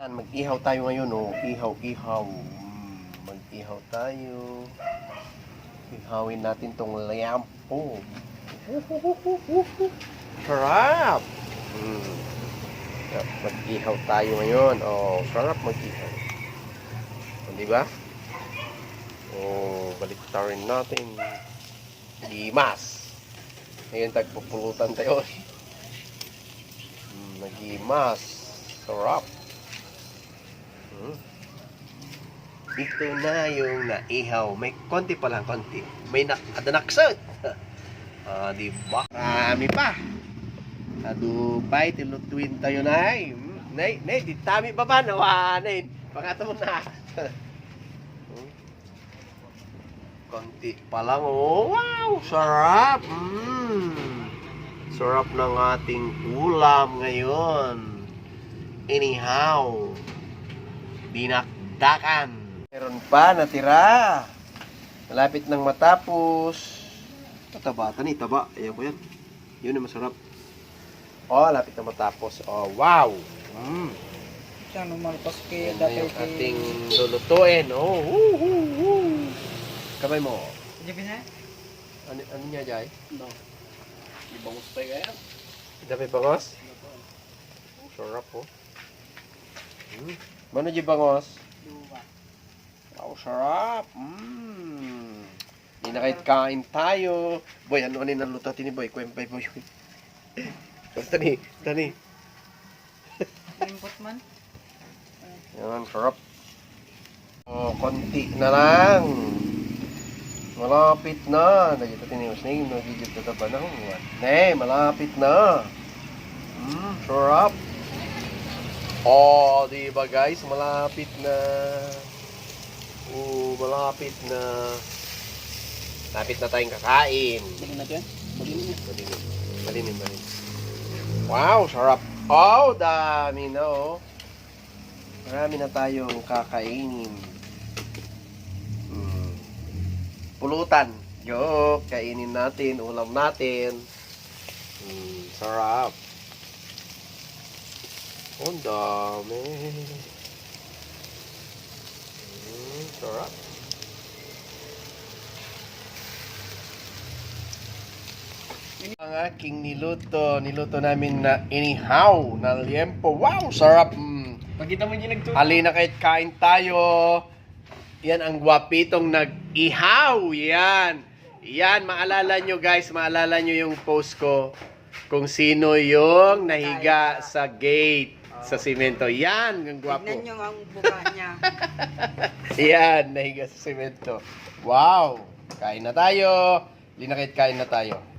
Yan, Mag-ihaw tayo ngayon, oh. Ihaw, ihaw. Mm, Mag-ihaw tayo. Ihawin natin tong lampo. Sarap! Mm. Mag-ihaw tayo ngayon. Oh, sarap mag-ihaw. Oh, di ba? Oh, balik rin natin. Gimas. Ngayon, tagpupulutan tayo. Mm, Nagimas. Sarap. Ito na yung naihaw. May konti pa lang, konti. May na adanaksot. ah, di ba? Marami pa. Adubay, tilutuin tayo na. Hmm. Nay, nay, di tami pa ba? Nawa, nay. Pangato mo na. Konti pa lang. Oh, wow, sarap. Mm. Sarap ng ating ulam ngayon. Anyhow dinakdakan. Meron pa natira. Malapit nang matapos. Tataba, tani, taba. Ayan ko yan. Yun ang masarap. Oh, lapit na matapos. Oh, wow. Mm. Siya normal paski Yan na yung ating lulutuin. Oh, woo, woo, woo. Kamay mo. Jadi na? Ano, ano niya, Jai? No. Ibangus pa kaya. Dami bangos? Sarap, oh. Mm. Mano di bangos? Dua. Wow, sarap. Mmm. Hindi na kahit kain tayo. Boy, ano ano yung luto tini boy? Kwempay boy. tani, tani. Limpot man. Yan, sarap. Oh, konti na lang. Malapit na. Nagyo tini mas ning nagyo ta ba nang. Ne, malapit na. Mmm, sarap. Oh, di ba guys? Malapit na. Oh, malapit na. Lapit na tayong kakain. Balik na yan. Malinim. Malinim, malinim. Wow, sarap. Oh, dami na oh. Marami na tayong kakainin. Mm. Pulutan. Yo, kainin natin, ulam natin. Mm, sarap. Oh, ang dami. Mm, sarap. Ang aking niluto, niluto namin na inihaw na liempo. Wow, sarap. Mm. Pagkita mo yung nagtuto. Halina kahit kain tayo. Yan ang gwapitong nag-ihaw. Yan. Yan, maalala nyo guys, maalala nyo yung post ko kung sino yung nahiga sa gate sa simento. Yan, ang gwapo. Tignan nyo ang buka niya. Yan, nahiga sa simento. Wow! Kain na tayo. Linakit kain na tayo.